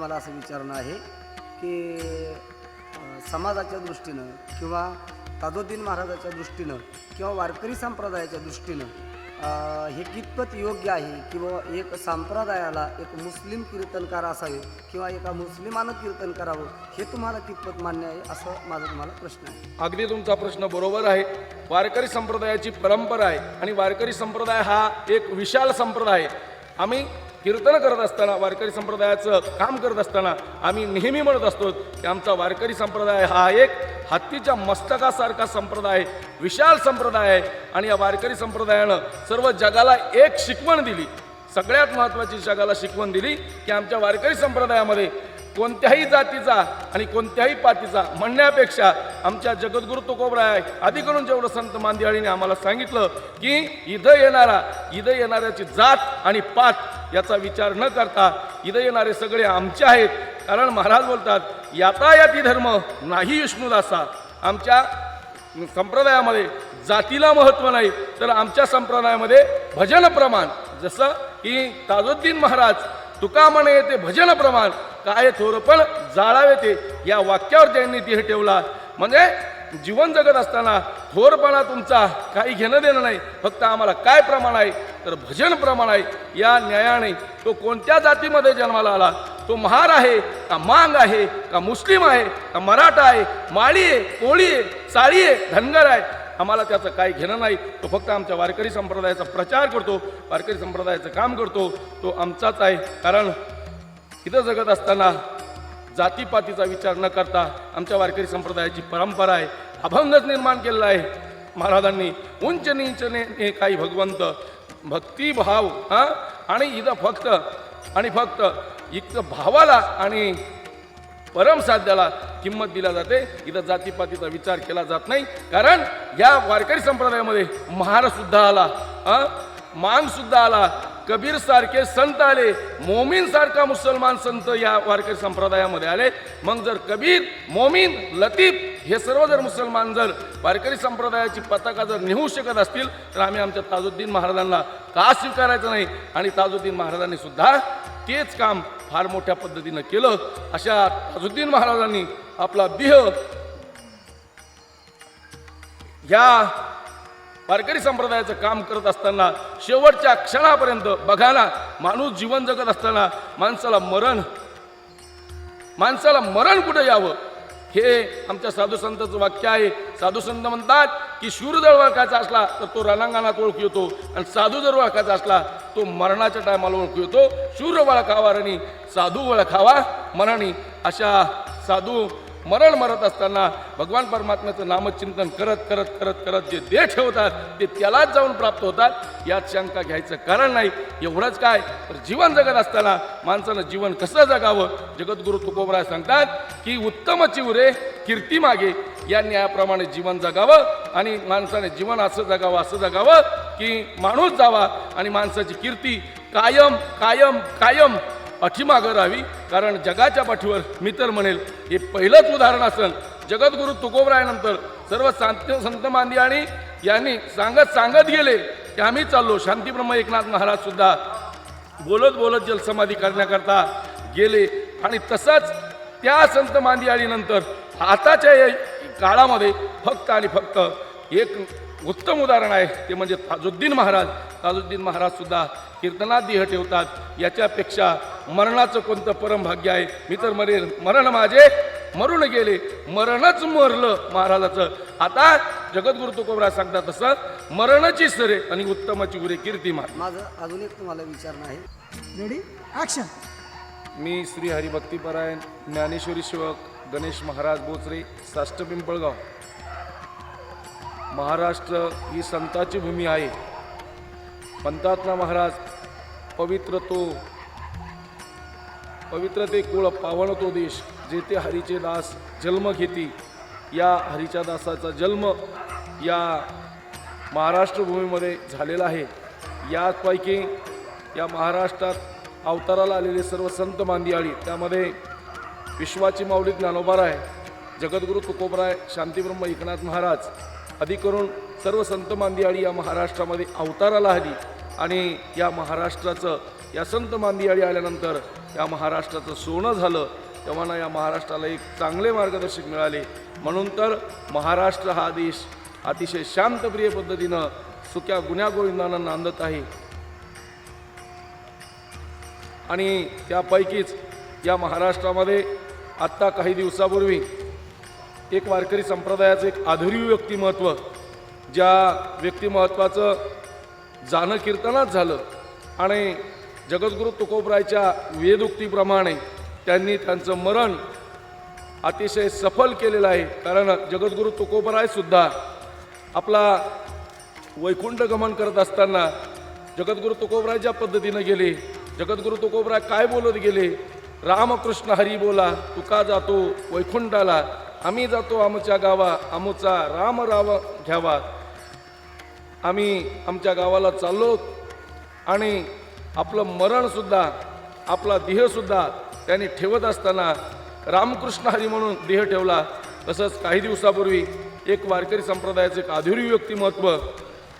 तुम्हाला असं विचारणं आहे की समाजाच्या दृष्टीनं किंवा ताजुद्दीन महाराजाच्या दृष्टीनं किंवा वारकरी संप्रदायाच्या दृष्टीनं हे कितपत योग्य आहे किंवा एक संप्रदायाला एक मुस्लिम कीर्तनकार असावे किंवा एका मुस्लिमानं कीर्तन करावं हे तुम्हाला कितपत मान्य आहे? असं माझा तुम्हाला प्रश्न आहे. अगदी तुमचा प्रश्न बरोबर आहे. वारकरी संप्रदायाची परंपरा आहे आणि वारकरी संप्रदाय हा एक विशाल संप्रदाय आहे. आम्ही कीर्तन करत असताना वारकरी संप्रदायाचं काम करत असताना आम्ही नेहमी म्हणत असतो की आमचा वारकरी संप्रदाय हा एक हत्तीच्या मस्तकासारखा संप्रदाय विशाल संप्रदाय. आहे आणि या वारकरी संप्रदायानं सर्व जगाला एक शिकवण दिली. सगळ्यात महत्त्वाची जगाला शिकवण दिली की आमच्या वारकरी संप्रदायामध्ये कोणत्याही जातीचा आणि कोणत्याही पातीचा म्हणण्यापेक्षा आमच्या जगद्गुरु तुकोबराय आधी करून जेवढं संत मांदियाळीने आम्हाला सांगितलं की इथं येणारा इथं येणाऱ्याची जात आणि पात याचा विचार न करता इथं येणारे सगळे आमचे आहेत. कारण महाराज बोलतात यातायाती धर्म नाही विष्णुदासा. आमच्या संप्रदायामध्ये जातीला महत्त्व नाही तर आमच्या संप्रदायामध्ये भजन प्रमाण. जसं की ताजुद्दीन महाराज तुका म्हणे येते भजन प्रमाण काय थोरपण जाळावे ते. या वाक्यावर त्यांनी ते ठेवला. म्हणजे जीवन जगत असताना थोरपणा तुमचा काही घेणं देणं नाही. फक्त आम्हाला काय प्रमाण आहे? तर भजन प्रमाण आहे. या न्यायाने तो कोणत्या जातीमध्ये जन्माला आला? तो महार आहे का मांग आहे? का मुस्लिम आहे? का मराठा आहे? माळी आहे? कोळी आहे? साळी आहे? धनगर आहे? आम्हाला त्याचं काही घेणं नाही. तो फक्त आमच्या वारकरी संप्रदायाचा प्रचार करतो वारकरी संप्रदायाचं काम करतो. तो आमचाच आहे. कारण इथं जगत असताना जातीपातीचा विचार न करता आमच्या वारकरी संप्रदायाची परंपरा आहे. अभंगच निर्माण केलेला आहे. महाराजांनी उंच निंचने काही भगवंत भक्तिभाव हां? आणि इथं फक्त आणि फक्त इथं भावाला आणि परमसाध्याला किंमत दिल्या जाते. इथं जातीपातीचा विचार केला जात नाही. कारण या वारकरी संप्रदायामध्ये महार सुद्धा आला. मानसुद्धा मान सुद्धा आला. कबीर सारखे संत आले. मोमीन सारखा मुसलमान संत या वारकरी संप्रदायामध्ये आले. मग जर कबीर मोमीन लतीफ हे सर्व जर मुसलमान जर वारकरी संप्रदायाची पताका जर नेऊ शकत असतील तर आम्ही आमच्या ताजुद्दीन महाराजांना का स्वीकारायचं नाही? आणि ताजुद्दीन महाराजांनी सुद्धा तेच काम फार मोठ्या पद्धतीनं केलं. अशा ताजुद्दीन महाराजांनी आपला देह ह्या वारकरी संप्रदायाचं काम करत असताना शेवटच्या क्षणापर्यंत बघा ना माणूस जीवन जगत असताना माणसाला मरण माणसाला मरण कुठं यावं? हे आमच्या साधू संताचं वाक्य आहे. साधू संत म्हणतात की शूर जर ओळखायचा असला तर तो रणांगणात ओळख येतो आणि साधू जर ओळखायचा असला तो मरणाच्या टायमाला ओळखू येतो. शूर वळखावा रणी. साधू वळखावा मरणी. अशा साधू मरण मरत असताना भगवान परमात्म्याचं नामचिंतन करत करत करत करत जे देह ठेवतात ते त्यालाच जाऊन प्राप्त होतात. यात शंका घ्यायचं कारण नाही. एवढंच काय? तर जीवन जगत असताना माणसानं जीवन कसं जगावं? जगद्गुरु तुकोबराय सांगतात की उत्तम चिवरे कीर्ती मागे. या न्यायाप्रमाणे जीवन जगावं आणि माणसाने जीवन असं जगावं असं जगावं. की माणूस जावा आणि माणसाची कीर्ती कायम कायम कायम पाठीमागं राहावी. कारण जगाच्या पाठीवर मी तर म्हणेल हे पहिलंच उदाहरण असेल जगद्गुरु तुकोबरायानंतर सर्व संत संत मांदी आणि यांनी सांगत सांगत गेले की आम्ही चाललो. शांतीब्रह्म एकनाथ महाराजसुद्धा बोलत बोलत जलसमाधी करण्याकरता गेले. आणि तसंच त्या संत मांदियाळीनंतर आताच्या या काळामध्ये फक्त आणि फक्त एक उत्तम उदाहरण आहे. ते म्हणजे ताजुद्दीन महाराज. ताजुद्दीन महाराज सुद्धा कीर्तनात देह ठेवतात. याच्यापेक्षा मरणाचं कोणतं परम भाग्य आहे? मी तर मरेल मरण माझे मरून गेले. मरणच मरलं महाराजाचं. आता जगद्गुरु तुकोबरा सांगतात तसं मरणची सरे आणि उत्तमाची उरे कीर्तिमान माझं अजून एक तुम्हाला विचारणं आहे. रेडी ॲक्शन मी श्री हरिभक्तीपरायण ज्ञानेश्वरी सेवक गणेश महाराज बोचरे साष्ट पिंपळगाव महाराष्ट्र ही संताची भूमी आहे. पंतात्मा महाराज पवित्र तो पवित्र ते कुळ पावन तो देश जेथे हरीचे दास जन्म घेती. या हरीच्या दासाचा जन्म या महाराष्ट्रभूमीमध्ये झालेला आहे. यापैकी या महाराष्ट्रात अवताराला आलेले सर्व संत मांदियाळी त्यामध्ये विश्वाची माऊली ज्ञानोबाराय जगद्गुरू तुकोबराय शांतीब्रह्म एकनाथ महाराज अधिक करून सर्व संत मांदियाळी या महाराष्ट्रामध्ये अवताराला आली आणि या महाराष्ट्राचं या संत मांदियाळी आल्यानंतर या महाराष्ट्राचं सोनं झालं तेव्हा या महाराष्ट्राला एक चांगले मार्गदर्शक मिळाले. म्हणून तर महाराष्ट्र हा देश अतिशय शांतप्रिय पद्धतीनं सुक्या गुन्ह्यागोविंदानं नांदत आहे. आणि त्यापैकीच या महाराष्ट्रामध्ये आत्ता काही दिवसापूर्वी एक वारकरी संप्रदायाचं एक आधुरी व्यक्तिमत्व ज्या व्यक्तिमत्वाचं जाणं कीर्तनात झालं आणि जगद्गुरू तुकोबरायच्या वेदोक्तीप्रमाणे त्यांनी त्यांचं मरण अतिशय सफल केलेलं आहे. कारण जगद्गुरू तुकोबरायसुद्धा आपला वैकुंठ गमन करत असताना जगद्गुरू तुकोबराय ज्या पद्धतीनं गेले जगद्गुरू तुकोबराय काय बोलत गेले रामकृष्ण हरी बोला तुका जातो वैकुंठाला आम्ही जातो आमच्या गावा आमचा राम राव घ्यावा. आम्ही आमच्या गावाला चाललो आणि आपलं मरणसुद्धा आपला देहसुद्धा त्यांनी ठेवत असताना रामकृष्ण हरी म्हणून देह ठेवला. तसंच काही दिवसापूर्वी एक वारकरी संप्रदायाचं एक आधुरी व्यक्तिमत्व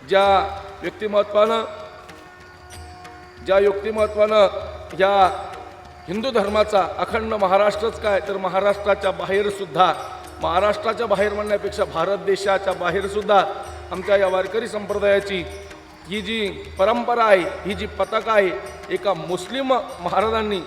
ज्या व्यक्तिमत्वानं ज्या व्यक्तिमत्वानं ह्या हिंदू धर्माचा अखंड महाराष्ट्रच काय? तर महाराष्ट्राच्या बाहेरसुद्धा महाराष्ट्राच्या बाहेर म्हणण्यापेक्षा भारत देशाच्या बाहेरसुद्धा आमच्या या वारकरी संप्रदायाची ही जी परंपरा आहे ही जी पताका आहे एका मुस्लिम महाराजांनी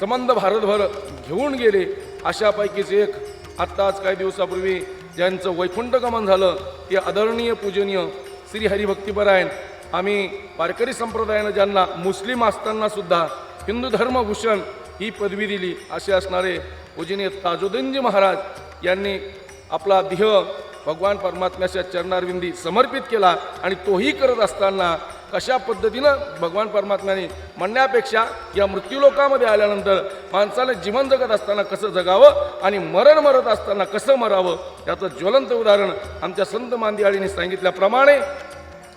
संबंध भारतभर घेऊन गेले. अशापैकीच एक आत्ताच काही दिवसापूर्वी ज्यांचं वैकुंठगमन झालं ते आदरणीय पूजनीय श्री हरिभक्तीपरायण. आम्ही वारकरी संप्रदायानं ज्यांना मुस्लिम असतानासुद्धा हिंदू धर्मभूषण ही पदवी दिली. असे असणारे पूजनीय ताजुद्दीनजी महाराज यांनी आपला देह भगवान परमात्म्याच्या चरणारविंदी समर्पित केला आणि तोही करत असताना कशा पद्धतीनं भगवान परमात्म्याने म्हणण्यापेक्षा या मृत्यूलोकामध्ये आल्यानंतर माणसानं जीवन जगत असताना कसं जगावं आणि मरण मरत असताना कसं मरावं याचं ज्वलंत उदाहरण आमच्या संत मांदियाळीने सांगितल्याप्रमाणे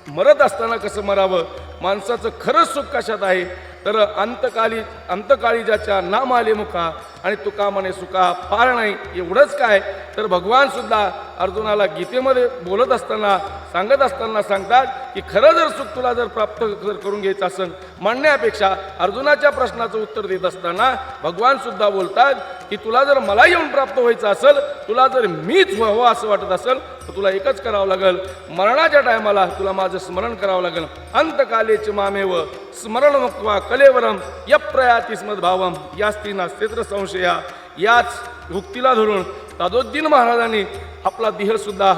मरत असताना कसं मरावं? माणसाचं खरंच सुख कशात आहे? तर अंतकाली अंतकाळी ज्याच्या नाम आले मुखा आणि तुका म्हणे सुखा फार नाही एवढंच काय? तर भगवानसुद्धा अर्जुनाला गीतेमध्ये बोलत असताना सांगत असताना सांगतात की खरं जर सुख तुला जर प्राप्त जर करून घ्यायचं असेल म्हणण्यापेक्षा अर्जुनाच्या प्रश्नाचं उत्तर देत असताना भगवान सुद्धा बोलतात की तुला जर मला येऊन प्राप्त व्हायचं असेल तुला जर मीच व्हावं असं वाटत असेल तर तुला एकच करावं लागेल. मरणाच्या टायमाला तुला माझं स्मरण करावं लागेल. अंतकालेच मामेव स्मरण मुक्वा कलेवरम यप्रयाती स्मद्भावम यास्ती नास्तेत्र संशया. याच युक्तीला धरून ताजोद्दीन महाराजांनी आपला देहसुद्धा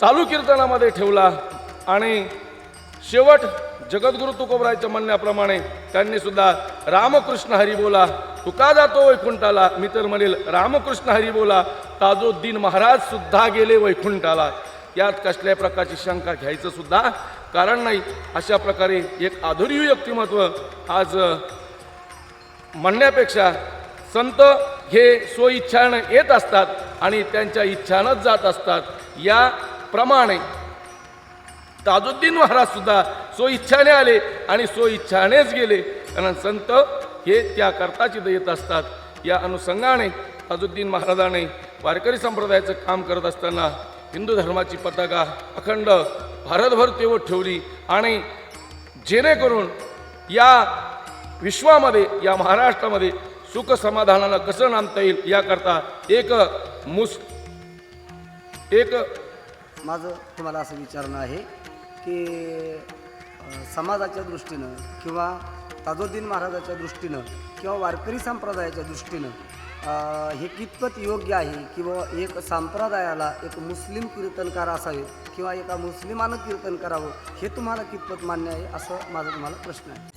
चालू कीर्तनामध्ये ठेवला. आणि शेवट जगद्गुरु तुकोबरायच्या म्हणण्याप्रमाणे त्यांनी सुद्धा रामकृष्ण हरी बोला तुका जातो वैकुंठाला. मी तर म्हणेल रामकृष्ण हरी बोला ताजोद्दीन महाराज सुद्धा गेले वैकुंठाला. यात कसल्याही प्रकारची शंका घ्यायचं सुद्धा कारण नाही. अशा प्रकारे एक आधुरी व्यक्तिमत्व आज म्हणण्यापेक्षा संत हे स्वइच्छानं येत असतात आणि त्यांच्या इच्छानंच जात असतात. याप्रमाणे ताजुद्दीन महाराज सुद्धा स्वइच्छाने आले आणि स्वइच्छानेच गेले. कारण संत हे त्या करताच देत येत असतात. या अनुषंगाने ताजुद्दीन महाराजाने वारकरी संप्रदायाचं काम करत असताना हिंदू धर्माची पताका अखंड भारतभर तेवत ठेवली आणि जेणेकरून या विश्वामध्ये या महाराष्ट्रामध्ये सुख समाधानानं कसं नांदता येईल याकरता एक मुस एक माझं तुम्हाला असं विचारणं आहे. की समाजाच्या दृष्टीनं किंवा ताजोद्दीन महाराजाच्या दृष्टीनं किंवा वारकरी संप्रदायाच्या दृष्टीनं हे कितपत योग्य आहे किंवा एक संप्रदायाला एक मुस्लिम कीर्तनकार असावे किंवा एका मुस्लिमानं कीर्तन करावं हे तुम्हाला कितपत मान्य आहे असं माझा तुम्हाला प्रश्न आहे.